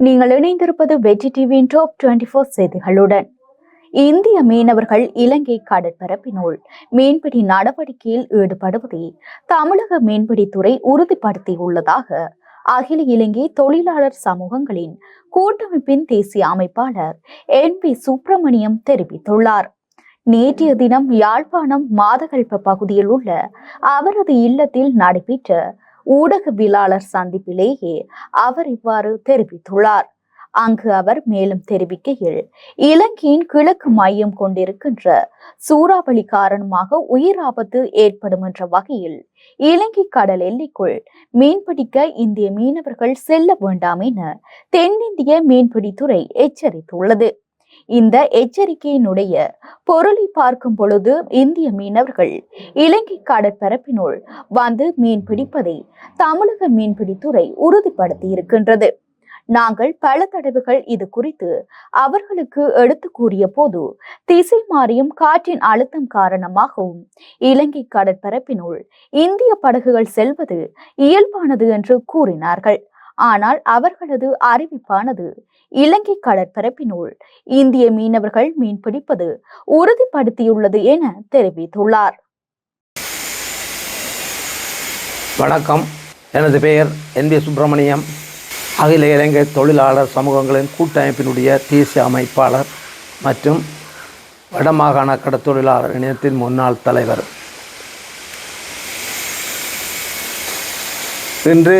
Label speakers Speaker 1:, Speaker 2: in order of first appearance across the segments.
Speaker 1: நீங்கள் இணைந்திருப்பது வெற்றி டிவியின் டாப் டுவெண்ட்டி ஃபோர் செய்திகளுடன். இந்திய மீனவர்கள் இலங்கை கடற்பரப்பினுள் மீன்பிடி நடவடிக்கையில் ஈடுபடுவதை தமிழக மீன்பிடித்துறை உறுதிப்படுத்தியுள்ளதாக அகில இலங்கை தொழிலாளர் சமூகங்களின் கூட்டமைப்பின் தேசிய அமைப்பாளர் என் பி சுப்பிரமணியம் தெரிவித்துள்ளார். நேற்றைய தினம் யாழ்ப்பாணம் மாதகல்ப பகுதியில் உள்ள அவரது இல்லத்தில் நடைபெற்ற ஊடகவியலாளர் சந்திப்பிலேயே அவர் இவ்வாறு தெரிவித்துள்ளார். அங்கு அவர் மேலும் தெரிவிக்கையில் இலங்கையின் கிழக்கு மையம் கொண்டிருக்கின்ற சூறாவளி காரணமாக உயிர் ஆபத்து ஏற்படும் என்ற வகையில் இலங்கை கடல் எல்லைக்குள் மீன்பிடிக்க இந்திய மீனவர்கள் செல்ல வேண்டாம் என தென்னிந்திய மீன்பிடித்துறை எச்சரித்துள்ளது. இந்த எச்சரிக்கையினுடைய பொருளை பார்க்கும் பொழுது இந்திய மீனவர்கள் இலங்கை கடற்பரப்பினுள் வந்து மீன் பிடிப்பதை தமிழக மீன்பிடித்துறை உறுதிப்படுத்தி இருக்கின்றது. நாங்கள் பல தடவைகள் இது குறித்து அவர்களுக்கு எடுத்து கூறிய போது திசை மாறியும் காற்றின் அழுத்தம் காரணமாகவும் இலங்கை கடற்பரப்பினுள் இந்திய படகுகள் செல்வது இயல்பானது என்று கூறினார்கள். ஆனால் அவர்களது அறிவிப்பானது இலங்கை கடற்பரப்பினுள் இந்திய மீனவர்கள் மீன்பிடிப்பது உறுதிப்படுத்தியுள்ளது என தெரிவித்துள்ளார்.
Speaker 2: வணக்கம். எனது பெயர் என். பி. சுப்பிரமணியம். அகில இலங்கை தொழிலாளர் சமூகங்களின் கூட்டமைப்பினுடைய தேசிய அமைப்பாளர் மற்றும் வடமாகாண கடத்தொழிலாளர் இணையத்தின் முன்னாள் தலைவர். இன்று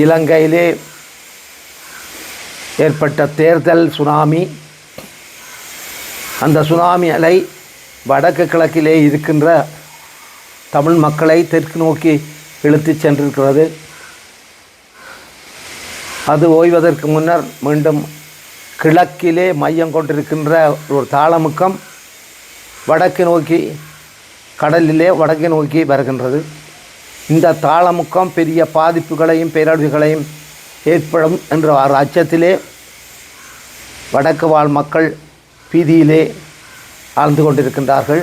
Speaker 2: இலங்கையிலே ஏற்பட்ட தேர்தல் சுனாமி. அந்த சுனாமி அலை வடக்கு கிழக்கிலே இருக்கின்ற தமிழ் மக்களை தெற்கு நோக்கி இழுத்துச் சென்றிருக்கிறது. அது ஓய்வதற்கு முன்னர் மீண்டும் கிழக்கிலே மையம் கொண்டிருக்கின்ற ஒரு தாளமுக்கம் வடக்கு நோக்கி கடலிலே வடக்கு நோக்கி வருகின்றது. இந்த தாளமுக்கம் பெரிய பாதிப்புகளையும் பேரழிவுகளையும் ஏற்படும் என்ற ஒரு அச்சத்திலே வடக்கு வாழ் மக்கள் பீதியிலே ஆழ்ந்து கொண்டிருக்கின்றார்கள்.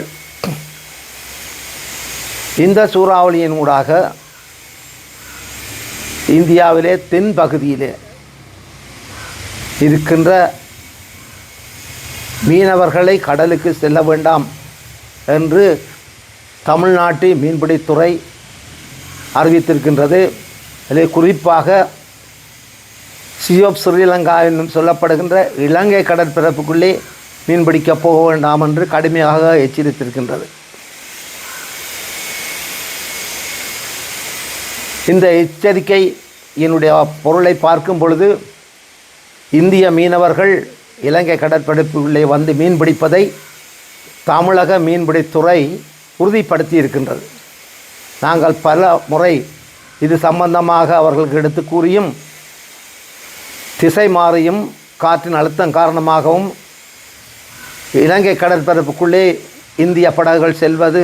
Speaker 2: இந்த சூறாவளியின் ஊடாக இந்தியாவிலே தென் பகுதியிலே இருக்கின்ற மீனவர்களை கடலுக்கு செல்ல வேண்டாம் என்று தமிழ்நாட்டு மீன்பிடித்துறை அறிவித்திருக்கின்றது. அதில் குறிப்பாக சியோப் ஸ்ரீலங்கா என்னும் சொல்லப்படுகின்ற இலங்கை கடற்பரப்புக்குள்ளே மீன்பிடிக்கப் போக வேண்டாம் என்று கடுமையாக எச்சரித்திருக்கின்றது. இந்த எச்சரிக்கை என்னுடைய பொருளை பார்க்கும் பொழுது இந்திய மீனவர்கள் இலங்கை கடற்பரப்புக்குள்ளே வந்து மீன் பிடிப்பதை தமிழக மீன்பிடித்துறை உறுதிப்படுத்தி இருக்கின்றது நாங்கள் பல முறை இது சம்பந்தமாக அவர்களுக்கு எடுத்து கூறியும் திசை மாறியும் காற்றின் அழுத்தம் காரணமாகவும் இலங்கை கடற்பரப்புக்குள்ளே இந்திய படகுகள் செல்வது.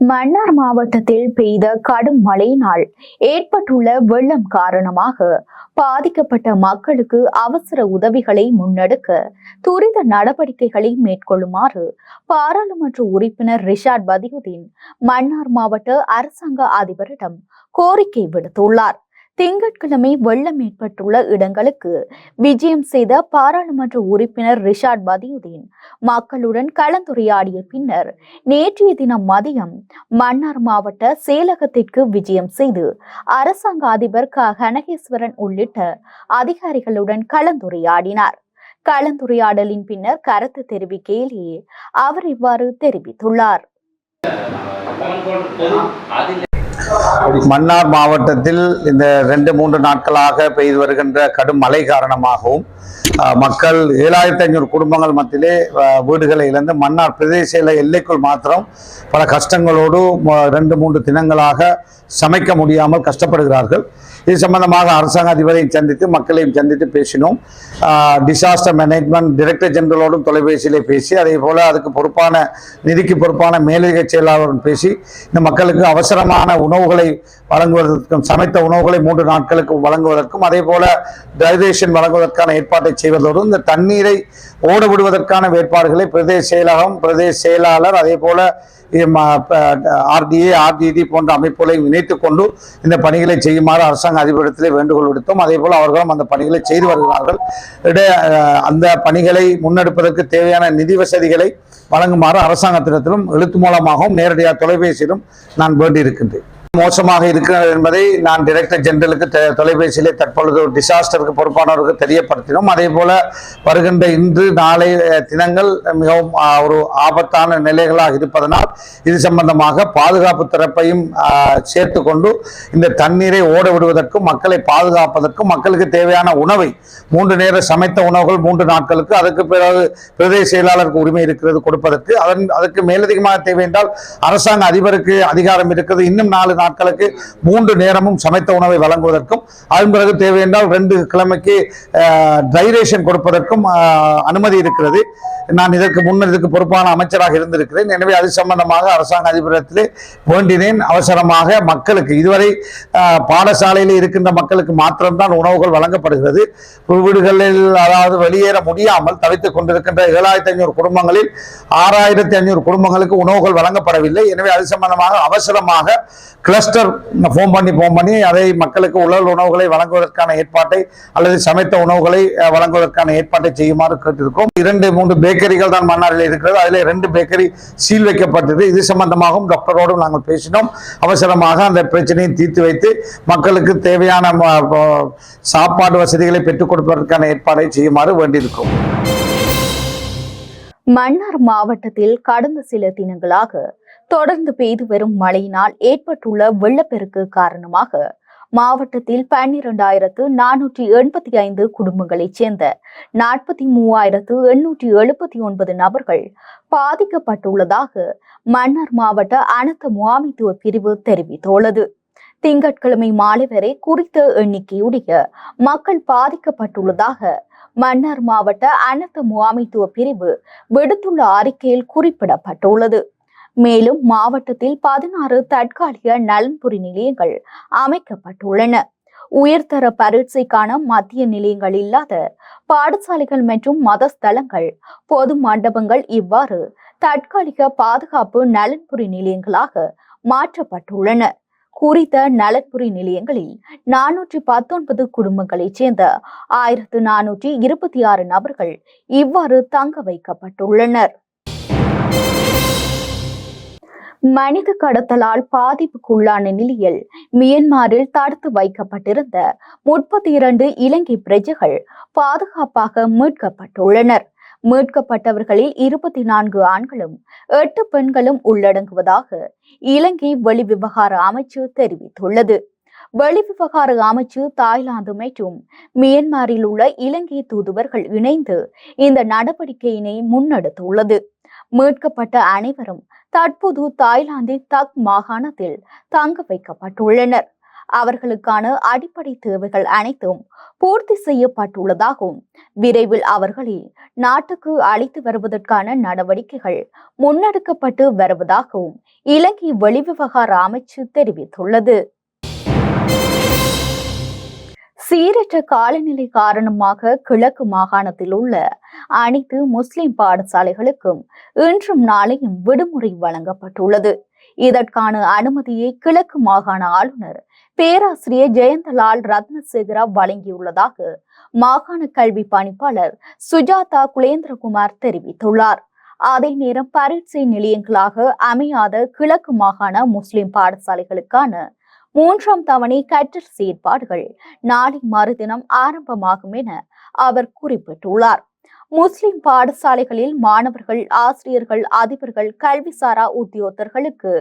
Speaker 1: மன்னார் மாவட்டத்தில் பெய்த கடும் மழையினால் ஏற்பட்டுள்ள வெள்ளம் காரணமாக பாதிக்கப்பட்ட மக்களுக்கு அவசர உதவிகளை முன்னெடுக்க துரித நடவடிக்கைகளை மேற்கொள்ளுமாறு பாராளுமன்ற உறுப்பினர் ரிஷாட் பதியுதீன் மன்னார் மாவட்ட அரசாங்க அதிபரிடம் கோரிக்கை விடுத்துள்ளார். திங்கட்கிழமை வெள்ளம் ஏற்பட்டுள்ள இடங்களுக்கு விஜயம் செய்த பாராளுமன்ற உறுப்பினர் ரிஷாட் பதியுதீன் மக்களுடன் கலந்துரையாடிய பின்னர் நேற்றைய தினம் மதியம் மன்னார் மாவட்ட செயலகத்திற்கு விஜயம் செய்து அரசாங்க அதிபர் க. கனகேஸ்வரன் உள்ளிட்ட அதிகாரிகளுடன் கலந்துரையாடினார். கலந்துரையாடலின் பின்னர் கருத்து தெரிவிக்கையிலேயே அவர் இவ்வாறு தெரிவித்துள்ளார்.
Speaker 3: மன்னார் மாவட்டத்தில் இந்த ரெண்டு மூன்று நாட்களாக பெய்து வருகின்ற கடும் மழை காரணமாகவும் மக்கள் ஏழாயிரத்தி ஐநூறு குடும்பங்கள் மத்தியிலே வீடுகளை இழந்து மன்னார் பிரதேச எல்லைக்குள் மாத்திரம் பல கஷ்டங்களோடு ரெண்டு மூன்று தினங்களாக சமைக்க முடியாமல் கஷ்டப்படுகிறார்கள். இது சம்பந்தமாக அரசாங்க அதிபரையும் சந்தித்து மக்களையும் சந்தித்து பேசினோம். டிசாஸ்டர் மேனேஜ்மெண்ட் டைரக்டர் ஜெனரலோடும் தொலைபேசியிலே பேசி அதே போல அதுக்கு பொறுப்பான நிதிக்கு பொறுப்பான மேலதிக செயலாளருடன் பேசி இந்த மக்களுக்கு அவசரமான உணவுகளை வழங்குவதற்கும் சமைத்த உணவுகளை மூன்று நாட்களுக்கு வழங்குவதற்கும் அதே போல டைரேஷன் வழங்குவதற்கான ஏற்பாட்டை செய்வதோடு இந்த தண்ணீரை ஓட விடுவதற்கான ஏற்பாடுகளை பிரதேச செயலகம் பிரதேச செயலாளர் அதே போல ஆர்டிஏ ஆர்டிடி போன்ற அமைப்புகளையும் இணைத்துக் கொண்டு இந்த பணிகளை செய்யுமாறு அரசாங்க அதிபரிடத்திலே வேண்டுகோள் விடுத்தோம். அதே போல அவர்களும் அந்த பணிகளை செய்து வருகிறார்கள். இட அந்த பணிகளை முன்னெடுப்பதற்கு தேவையான நிதி வசதிகளை வழங்குமாறு அரசாங்கத்திடத்திலும் எழுத்து மூலமாகவும் நேரடியாக தொலைபேசியிலும் நான் வேண்டியிருக்கின்றேன். மோசமாக இருக்கிறது என்பதை நான் டைரக்டர் ஜெனரலுக்கு தொலைபேசியிலே தற்பொழுது ஒரு டிசாஸ்டருக்கு பொறுப்பானவருக்கு தெரியப்படுத்தினோம். அதே போல வருகின்ற இன்று நாளை தினங்கள் மிகவும் ஒரு ஆபத்தான நிலைகளாக இருப்பதனால் இது சம்பந்தமாக பாதுகாப்பு தரப்பையும் சேர்த்து கொண்டு இந்த தண்ணீரை ஓட விடுவதற்கும் மக்களை பாதுகாப்பதற்கும் மக்களுக்கு தேவையான உணவை மூன்று நேர சமைத்த உணவுகள் மூன்று நாட்களுக்கு அதுக்கு பிறகு பிரதேச செயலாளருக்கு உரிமை இருக்கிறது கொடுப்பதற்கு. அதன் அதற்கு மேலதிகமாக தேவை என்றால் அரசாங்க அதிபருக்கு அதிகாரம் இருக்கிறது. இன்னும் நாலு நாட்களுக்கு மூன்று நேரமும் சமைத்த உணவை வழங்குவதற்கும் அதன் பிறகு தேவையென்றால் ரெண்டு கிழமைக்கு டைரேஷன் கொடுப்பதற்கும் அனுமதி இருக்கிறது. நான் இதற்கு முன்னர் இதுக்கு பொறுப்பான அமைச்சராக இருந்திருக்கிறேன். எனவே அது சம்பந்தமாக அரசாங்க அதிபரத்திலே வேண்டினேன். அவசரமாக மக்களுக்கு இதுவரை பாடசாலையில் இருக்கின்ற மக்களுக்கு மாத்திரம்தான் உணவுகள் வழங்கப்படுகிறது. வீடுகளில் அதாவது வெளியேற முடியாமல் தவித்துக் கொண்டிருக்கின்ற ஏழாயிரத்தி ஐநூறு குடும்பங்களில் ஆறாயிரத்தி ஐநூறு குடும்பங்களுக்கு உணவுகள் வழங்கப்படவில்லை. எனவே அது சம்பந்தமாக அவசரமாக கிளஸ்டர் ஃபோன் பண்ணி ஃபோன் பண்ணி அதை மக்களுக்கு உலர் உணவுகளை வழங்குவதற்கான ஏற்பாட்டை அல்லது சமைத்த உணவுகளை வழங்குவதற்கான ஏற்பாட்டை செய்யுமாறு கேட்டிருக்கோம். இரண்டு மூன்று பேக்கரிகள் தான் மன்னாரில் இருக்கிறது. அதில் ரெண்டு பேக்கரி சீல் வைக்கப்பட்டது. இது சம்பந்தமாகவும் டாக்டரோடும் நாங்கள் பேசினோம். அவசரமாக அந்த பிரச்சனையை தீர்த்து வைத்து மக்களுக்கு தேவையான ம- சாப்பாடு வசதிகளை பெற்றுக் கொடுப்பதற்கான ஏற்பாடை செய்யுமாறு வேண்டியிருக்கும்
Speaker 1: மன்னார் மாவட்டத்தில் கடந்த சில தினங்களாக தொடர்ந்து பெய்து வரும் மழையினால் ஏற்பட்டுள்ள வெள்ளப்பெருக்கு காரணமாக மாவட்டத்தில் பன்னிரண்டாயிரத்து நானூற்றி எண்பத்தி ஐந்து குடும்பங்களைச் சேர்ந்த நாற்பத்தி மூவாயிரத்து எண்ணூற்றி எழுபத்தி ஒன்பது நபர்கள் பாதிக்கப்பட்டுள்ளதாக மன்னர் மாவட்ட அனர்த்த முகாமைத்துவ பிரிவு தெரிவித்துள்ளது. திங்கட்கிழமை மாலை வரை குறித்த எண்ணிக்கையுடைய மக்கள் பாதிக்கப்பட்டுள்ளதாக மன்னார் மாவட்ட அனர்த்த முகாமைத்துவ பிரிவு விடுத்துள்ள அறிக்கையில் குறிப்பிடப்பட்டுள்ளது. மேலும் மாவட்டத்தில் பதினாறு தற்காலிக நலன்புரி நிலையங்கள் அமைக்கப்பட்டுள்ளன. உயர்தர பரீட்சைக்கான மத்திய நிலையங்கள் இல்லாத பாடசாலைகள் மற்றும் மதஸ்தலங்கள் பொது மண்டபங்கள் இவ்வாறு தற்காலிக பாதுகாப்பு நலன்புரி நிலையங்களாக மாற்றப்பட்டுள்ளன. குறித்த நலன்புரி நிலையங்களில் நானூற்றி பத்தொன்பது குடும்பங்களைச் சேர்ந்த ஆயிரத்து நானூற்றி இருபத்தி ஆறு நபர்கள் இவ்வாறு தங்க வைக்கப்பட்டுள்ளனர். மனித கடத்தலால் பாதிப்புக்குள்ளான நிலையில் மியன்மாரில் தடுத்து வைக்கப்பட்டிருந்த முப்பத்தி இரண்டு இலங்கை பிரஜைகள் பாதுகாப்பாக மீட்கப்பட்டுள்ளனர். மீட்கப்பட்டவர்களில் இருபத்தி நான்கு ஆண்களும் எட்டு பெண்களும் உள்ளடங்குவதாக இலங்கை வெளிவிவகார அமைச்சு தெரிவித்துள்ளது. வெளிவிவகார அமைச்சு தாய்லாந்து மற்றும் மியன்மாரில் உள்ள இலங்கை தூதுவர்கள் இணைந்து இந்த நடவடிக்கையினை முன்னெடுத்துள்ளது. மீட்கப்பட்ட அனைவரும் தற்போது தாய்லாந்தின் தக் மாகாணத்தில் தங்க வைக்கப்பட்டுள்ளனர். அவர்களுக்கான அடிப்படை தேவைகள் அனைத்தும் பூர்த்தி செய்யப்பட்டுள்ளதாகவும் விரைவில் அவர்களை நாட்டுக்கு அழைத்து வருவதற்கான நடவடிக்கைகள் முன்னெடுக்கப்பட்டு வருவதாகவும் இலங்கை வெளிவிவகார அமைச்சு தெரிவித்துள்ளது. சீரற்ற காலநிலை காரணமாக கிழக்கு மாகாணத்தில் உள்ள அனைத்து முஸ்லிம் பாடசாலைகளுக்கும் இன்றும் நாளையும் விடுமுறை வழங்கப்பட்டுள்ளது. இதற்கான அனுமதியை கிழக்கு மாகாண ஆளுநர் பேராசிரியர் ஜெயந்தலால் ரத்னசேகரா வழங்கியுள்ளதாக மாகாண கல்வி பணிப்பாளர் சுஜாதா குலேந்திரகுமார் தெரிவித்துள்ளார். அதே நேரம் பரீட்சை நிலையங்களாக அமையாத கிழக்கு மாகாண முஸ்லிம் பாடசாலைகளுக்கான மூன்றாம் தவணை கற்றல் செயற்பாடுகள் நாளை மறுதினம் ஆரம்பமாகும் என அவர் குறிப்பிட்டுள்ளார். முஸ்லிம் பாடசாலைகளில் மாணவர்கள் ஆசிரியர்கள் அதிபர்கள் கல்விசாரா உத்தியோகத்தர்களுக்கு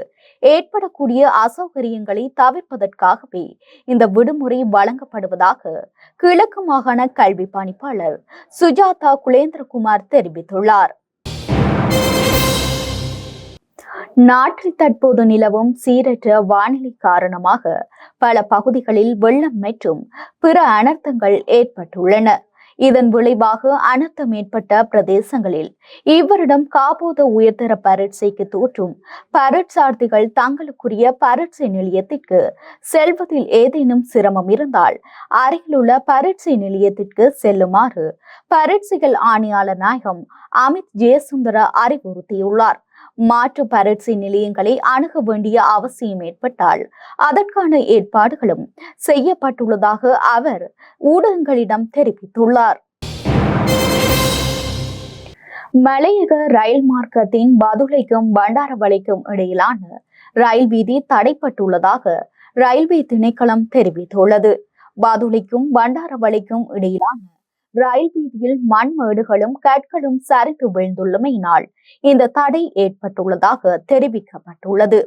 Speaker 1: ஏற்படக்கூடிய அசௌகரியங்களை தவிர்ப்பதற்காகவே இந்த விடுமுறை வழங்கப்படுவதாக கிழக்கு மாகாண கல்வி பணிப்பாளர் சுஜாதா குலேந்திரகுமார் தெரிவித்துள்ளார். நாட்டில் தற்போது நிலவும் சீரற்ற வானிலை காரணமாக பல பகுதிகளில் வெள்ளம் மற்றும் பிற அனர்த்தங்கள் ஏற்பட்டுள்ளன. இதன் விளைவாக அனர்த்தம் ஏற்பட்ட பிரதேசங்களில் இவரிடம் காபோத உயர்தர பரீட்சைக்கு தோற்றும் பரீட்சார்த்திகள் தங்களுக்குரிய பரீட்சை நிலையத்திற்கு செல்வதில் ஏதேனும் சிரமம் இருந்தால் அருகிலுள்ள பரீட்சை நிலையத்திற்கு செல்லுமாறு பரீட்சைகள் ஆணையாளர் நாயகம் அமித் ஜெயசுந்தர அறிவுறுத்தியுள்ளார். மாற்று பரட்சி நிலையங்களை அணுக வேண்டிய அவசியம் ஏற்பட்டால் அதற்கான ஏற்பாடுகளும் செய்யப்பட்டுள்ளதாக அவர் ஊடகங்களிடம் தெரிவித்துள்ளார். மலையக ரயில் மார்க்கத்தின் பதுளைக்கும் பண்டாரவளைக்கும் இடையிலான ரயில் வீதி தடைப்பட்டுள்ளதாக ரயில்வே திணைக்களம் தெரிவித்துள்ளது. பதுளைக்கும் பண்டாரவளைக்கும் இடையிலான ரயில் வீதியில் மண் மேடுகளும் கற்களும் சரிந்து விழுந்துள்ளமையினால் இந்த தடை ஏற்பட்டுள்ளதாக தெரிவிக்கப்பட்டுள்ளது.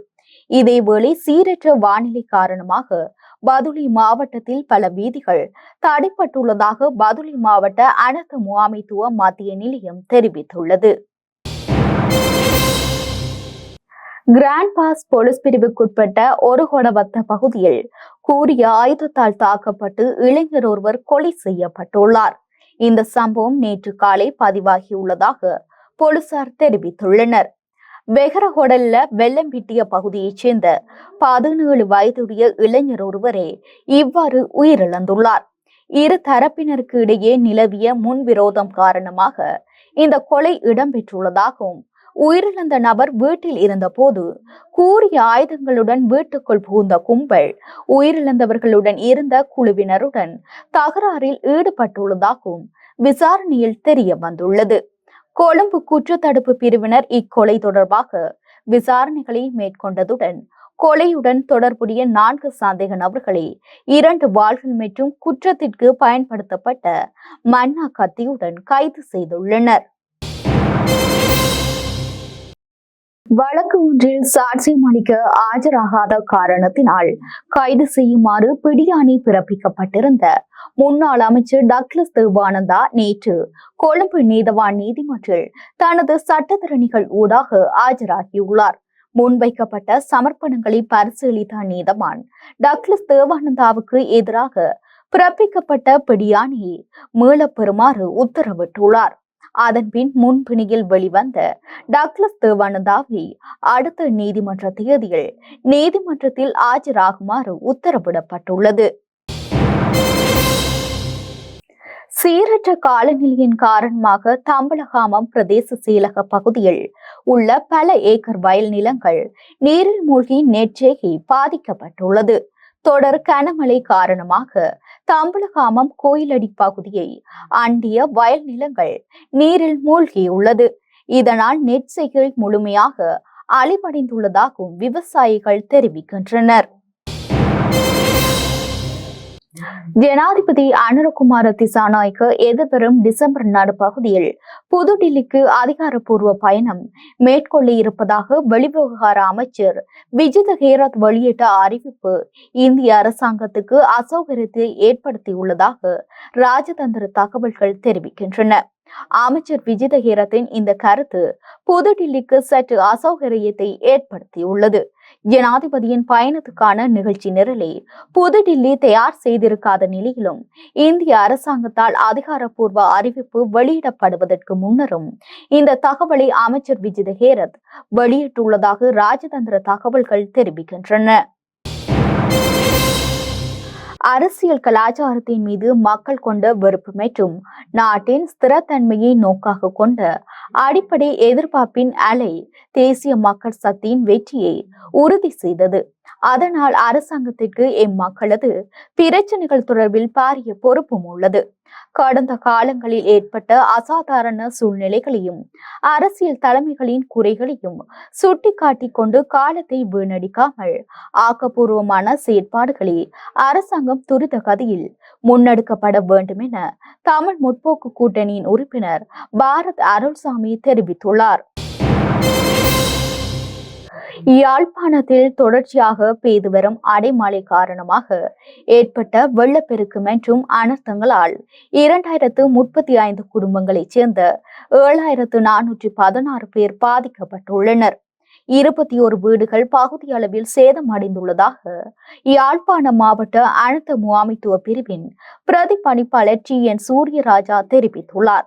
Speaker 1: இதேவேளை சீரற்ற வானிலை காரணமாக பதுளி மாவட்டத்தில் பல வீதிகள் தடைப்பட்டுள்ளதாக பதுளி மாவட்ட அனர்த்த முகாமைத்துவ மத்திய நிலையம் தெரிவித்துள்ளது. கிராண்ட் பாஸ் போலீஸ் பிரிவுக்குட்பட்ட ஒரு கொடவத்த பகுதியில் கூறிய ஆயுதத்தால் தாக்கப்பட்டு இளைஞர் ஒருவர் கொலை செய்யப்பட்டுள்ளார். இந்த சம்பவம் நேற்று காலை பதிவாகியுள்ளதாக போலீசார் தெரிவித்துள்ளனர். வெகரகொடல்ல வெள்ளம்பிட்டிய பகுதியைச் சேர்ந்த பதினேழு வயதுடைய இளைஞர் ஒருவரே இவ்வாறு உயிரிழந்துள்ளார். இரு தரப்பினருக்கு இடையே நிலவிய முன்விரோதம் காரணமாக இந்த கொலை இடம்பெற்றுள்ளதாகவும் உயிரிழந்த நபர் வீட்டில் இருந்தபோது கூறிய ஆயுதங்களுடன் வீட்டுக்குள் புகுந்த கும்பல் உயிரிழந்தவர்களுடன் இருந்த குழுவினருடன் தகராறில் ஈடுபட்டுள்ளதாகவும் விசாரணையில் தெரிய வந்துள்ளது. கொழும்பு குற்றத்தடுப்பு பிரிவினர் இக்கொலை தொடர்பாக விசாரணைகளை மேற்கொண்டதுடன் கொலையுடன் தொடர்புடைய நான்கு சந்தேக நபர்களை இரண்டு வாள்கள் மற்றும் குற்றத்திற்கு பயன்படுத்தப்பட்ட மன்னா கத்தியுடன் கைது செய்துள்ளனர். வழக்கு ஒன்றில் சாட்சியம் அளிக்க ஆஜராகாத காரணத்தினால் கைது செய்யுமாறு பிடியாணை பிறப்பிக்கப்பட்டிருந்த முன்னாள் அமைச்சர் டக்ளஸ் தேவானந்தா நேற்று கொழும்பு நீதவான் நீதிமன்றில் தனது சட்டத்திறனிகள் ஊடாக ஆஜராகியுள்ளார். முன்வைக்கப்பட்ட சமர்ப்பணங்களை பரிசீலித்த நீதவான் டக்ளஸ் தேவானந்தாவுக்கு எதிராக பிறப்பிக்கப்பட்ட பிடியாணையை மீளப்பெறுமாறு உத்தரவிட்டுள்ளார். அதன்பின் முன்பிணியில் வெளிவந்த டக்ளஸ் தேவானந்தாவை அடுத்த நீதிமன்ற தேதியில் நீதிமன்றத்தில் ஆஜராகுமாறு உத்தரவிடப்பட்டுள்ளது. சீரற்ற காலநிலையின் காரணமாக தம்பலகாமம் பிரதேச செயலக பகுதியில் உள்ள பல ஏக்கர் வயல் நிலங்கள் நீரில் மூழ்கி நெற்றேகி பாதிக்கப்பட்டுள்ளது. தொடர் கனமழை காரணமாக தம்பலகாமம் கோயிலடி பகுதியை அண்டிய வயல் நிலங்கள் நீரில் மூழ்கியுள்ளது. இதனால் நெற்செய்கள் முழுமையாக அழிவடைந்துள்ளதாகவும் விவசாயிகள் தெரிவிக்கின்றனர். ஜனாதிபதி அனுரகுமார திசாநாயக்க எதிர்வரும் டிசம்பர் நடுப்பகுதியில் புதுடில்லிக்கு அதிகாரப்பூர்வ பயணம் மேற்கொள்ள இருப்பதாக வெளிவிவகார அமைச்சர் விஜித ஹேரத் வெளியிட்ட அறிவிப்பு இந்திய அரசாங்கத்துக்கு அசௌகரியத்தை ஏற்படுத்தியுள்ளதாக ராஜதந்திர தகவல்கள் தெரிவிக்கின்றன. அமைச்சர் விஜித ஹேரத்தின் இந்த கருத்து புதுடில்லிக்கு சற்று அசௌகரியத்தை ஏற்படுத்தியுள்ளது. ஜனாதிபதியின் பயணத்துக்கான நிகழ்ச்சி நிரலை புதுடில்லி தயார் செய்திருக்காத நிலையிலும் இந்திய அரசாங்கத்தால் அதிகாரப்பூர்வ அறிவிப்பு வெளியிடப்படுவதற்கு முன்னரும் இந்த தகவலை அமைச்சர் விஜித ஹேரத் வெளியிட்டுள்ளதாக ராஜதந்திர தகவல்கள் தெரிவிக்கின்றன. அரசியல் கலாச்சாரத்தின் மீது மக்கள் கொண்ட வெறுப்பு மற்றும் நாட்டின் ஸ்திரத்தன்மையை நோக்காக கொண்ட அடிப்படை எதிர்பார்ப்பின் அலை தேசிய மக்கள் சக்தியின் வெற்றியை உறுதி செய்தது. அதனால் அரசாங்கத்திற்கு இம்மக்களது பிரச்சனைகள் தொடர்பில் பாரிய பொறுப்பும் உள்ளது. கடந்த காலங்களில் ஏற்பட்ட அசாதாரண சூழ்நிலைகளையும் அரசியல் தலைமைகளின் குறைகளையும் சுட்டிக்காட்டிக் கொண்டு காலத்தை வீணடிக்காமல் ஆக்கப்பூர்வமான செயற்பாடுகளை அரசாங்கம் துரித கதியில் முன்னெடுக்கப்பட வேண்டும் என தமிழ் முற்போக்கு கூட்டணியின் உறுப்பினர் பாரத் அருள்சாமி தெரிவித்துள்ளார். யாழ்ப்பாணத்தில் தொடர்ச்சியாக பெய்து வரும் அடைமழை காரணமாக ஏற்பட்ட வெள்ளப்பெருக்கு மற்றும் அனர்த்தங்களால் இரண்டாயிரத்து முப்பத்தி ஐந்து குடும்பங்களைச் சேர்ந்த ஏழாயிரத்து நானூற்றி பதினாறு பேர் பாதிக்கப்பட்டுள்ளனர். இருபத்தி ஒரு வீடுகள் பகுதியளவில் சேதமடைந்துள்ளதாக யாழ்ப்பாண மாவட்ட அனர்த்த முகாமைத்துவ பிரிவின் பிரதிபலிப்பாளர் டி. என். சூரியராஜா தெரிவித்துள்ளார்.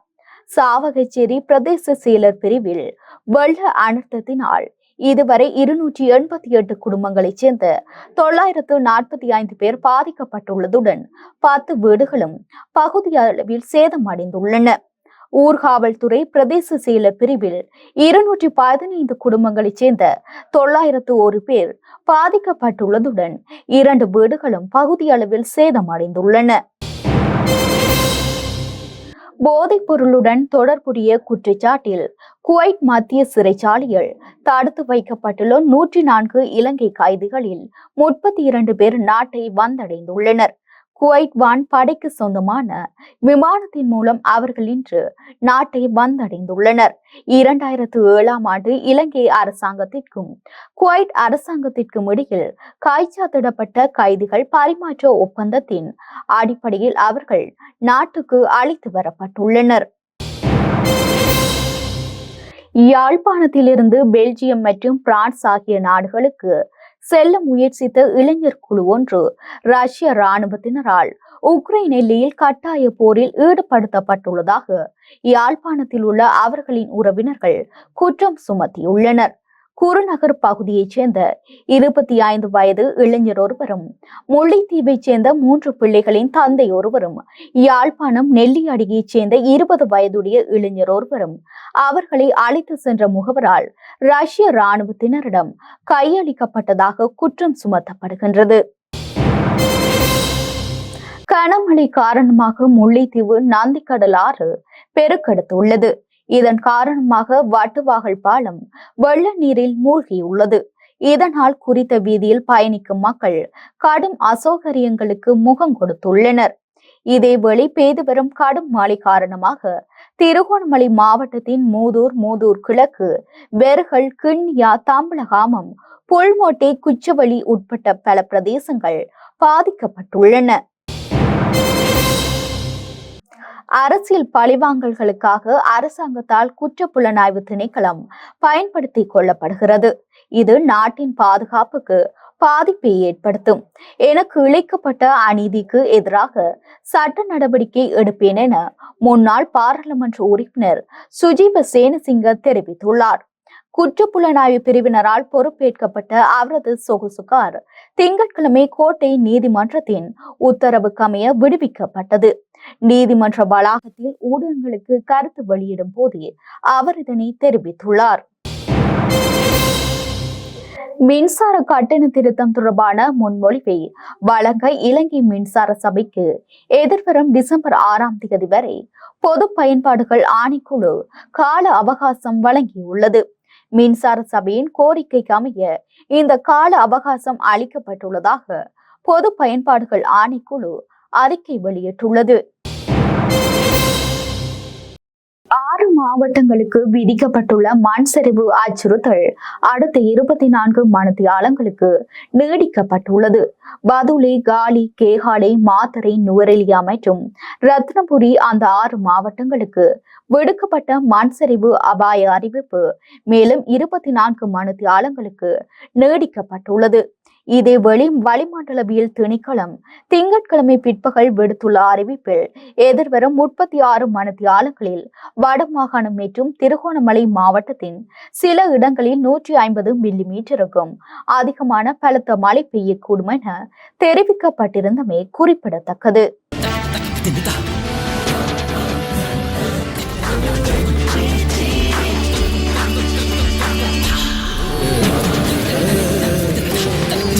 Speaker 1: சாவகச்சேரி பிரதேச செயலர் பிரிவில் வெள்ள அனர்த்தத்தினால் இதுவரை இருநூற்றி எண்பத்தி எட்டு குடும்பங்களைச் சேர்ந்த தொள்ளாயிரத்து நாற்பத்தி ஐந்து பேர் பாதிக்கப்பட்டுள்ளதுடன் பத்து வீடுகளும் பகுதியளவில் சேதமடைந்துள்ளன. ஊர்காவல்துறை பிரதேச செயலர் பிரிவில் இருநூற்றி பதினைந்து குடும்பங்களைச் சேர்ந்த தொள்ளாயிரத்து ஒரு பேர் பாதிக்கப்பட்டுள்ளதுடன் இரண்டு வீடுகளும் பகுதியளவில் சேதமடைந்துள்ளன. போதைப் பொருளுடன் தொடர்புடைய குற்றச்சாட்டில் குவைட் மத்திய சிறைச்சாலையில் தடுத்து வைக்கப்பட்டுள்ள நூற்றி நான்கு இலங்கை கைதிகளில் முப்பத்தி இரண்டு பேர் நாட்டை வந்தடைந்துள்ளனர். குவைட் வான் படைக்கு சொந்தமான விமானத்தின் மூலம் அவர்கள் இன்று நாட்டை வந்தடைந்துள்ளனர். இரண்டாயிரத்து ஏழாம் ஆண்டு இலங்கை அரசாங்கத்திற்கும் குவைட் அரசாங்கத்திற்கும் இடையில் காய்ச்சாத்திடப்பட்ட கைதிகள் பரிமாற்ற ஒப்பந்தத்தின் அடிப்படையில் அவர்கள் நாட்டுக்கு அழைத்து வரப்பட்டுள்ளனர். யாழ்ப்பாணத்திலிருந்து பெல்ஜியம் மற்றும் பிரான்ஸ் ஆகிய நாடுகளுக்கு செல்ல முயற்சித்த இளைஞர் குழு ஒன்று ரஷ்ய இராணுவத்தினரால் உக்ரைன் எல்லையில் கட்டாய போரில் ஈடுபடுத்தப்பட்டுள்ளதாக யாழ்ப்பாணத்தில் உள்ள அவர்களின் உறவினர்கள் குற்றம் சுமத்தியுள்ளனர். குருநகர் பகுதியைச் சேர்ந்த இருபத்தி ஐந்து வயது இளைஞர் ஒருவரும் முல்லைத்தீவைச் சேர்ந்த மூன்று பிள்ளைகளின் தந்தை ஒருவரும் யாழ்ப்பாணம் நெல்லியடியைச் சேர்ந்த இருபது வயதுடைய இளைஞர் ஒருவரும் அவர்களை அழைத்து சென்ற முகவரால் ரஷ்ய இராணுவத்தினரிடம் கையளிக்கப்பட்டதாக குற்றம் சுமத்தப்படுகின்றது. கனமழை காரணமாக முல்லைத்தீவு நந்திக்கடல் ஆறு பெருக்கெடுத்துள்ளது. இதன் காரணமாக வட்டுவாகல் பாலம் வெள்ள நீரில் மூழ்கியுள்ளது. இதனால் குறித்த வீதியில் பயணிக்கும் மக்கள் கடும் அசௌகரியங்களுக்கு முகம் கொடுத்துள்ளனர். இதேவேளை பெய்து வரும் கடும் மழை காரணமாக திருகோணமலை மாவட்டத்தின் மூதூர் மூதூர் கிழக்கு வெறுகல் கிண்ணியா தாம்பலகாமம் புல்மோட்டை குச்சவெளி உட்பட்ட பல பிரதேசங்கள் பாதிக்கப்பட்டுள்ளன. அரசியல் பழிவாங்கல்களுக்காக அரசாங்கத்தால் குற்றப்புலனாய்வு திணைக்களம் பயன்படுத்திக் கொள்ளப்படுகிறது. இது நாட்டின் பாதுகாப்புக்கு பாதிப்பை ஏற்படுத்தும். எனக்கு இழைக்கப்பட்ட அநீதிக்கு எதிராக சட்ட நடவடிக்கை எடுப்பேன் என முன்னாள் பாராளுமன்ற உறுப்பினர் சுஜீவ சேனசிங்க தெரிவித்துள்ளார். குற்றப்புலனாய்வு பிரிவினரால் பொறுப்பேற்கப்பட்ட அவரது சொகுசுகார் திங்கட்கிழமை கோட்டை நீதிமன்றத்தின் உத்தரவுக்கமைய விடுவிக்கப்பட்டது. நீதிமன்ற வளாகத்தில் ஊடகங்களுக்கு கருத்து வெளியிடும் போதே அவர் இதனை தெரிவித்துள்ளார். மின்சார கட்டண திருத்தம் தொடர்பான முன்மொழிவை வழங்க இலங்கை மின்சார சபைக்கு எதிர்வரும் டிசம்பர் ஆறாம் தேதி வரை பொது பயன்பாடுகள் ஆணைக்குழு கால அவகாசம் வழங்கியுள்ளது. மின்சார சபையின் கோரிக்கைக்கு அமைய இந்த கால அவகாசம் அளிக்கப்பட்டுள்ளதாக பொது பயன்பாடுகள் ஆணைக்குழு அறிக்கை வெளியிட்டுள்ளது. மாவட்டங்களுக்கு விதிக்கப்பட்டுள்ள மண் சரிவு அச்சுறுத்தல் அடுத்த இருபத்தி நான்கு மணித்தியாலங்களுக்கு நீடிக்கப்பட்டுள்ளது. பதுளி காலி கேகாலை மாத்தறை நுவரெலியா மற்றும் ரத்னபுரி அந்த ஆறு மாவட்டங்களுக்கு விடுக்கப்பட்ட மண் சரிவு அபாய அறிவிப்பு மேலும் இருபத்தி நான்கு மணித்தியாலங்களுக்கு நீடிக்கப்பட்டுள்ளது. இதேவேளை வளிமண்டலவியல் திணைக்களம் திங்கட்கிழமை பிற்பகல் விடுத்துள்ள அறிவிப்பில் எதிர்வரும் முப்பத்தி ஆறு மணித்தியாலங்களில் வடமாகாணம் மற்றும் திருகோணமலை மாவட்டத்தின் சில இடங்களில் நூற்றி ஐம்பது மில்லி மீட்டருக்கும் அதிகமான பலத்த மழை பெய்யக்கூடும் என தெரிவிக்கப்பட்டிருந்தமை குறிப்பிடத்தக்கது.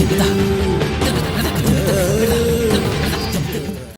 Speaker 1: চিন্তা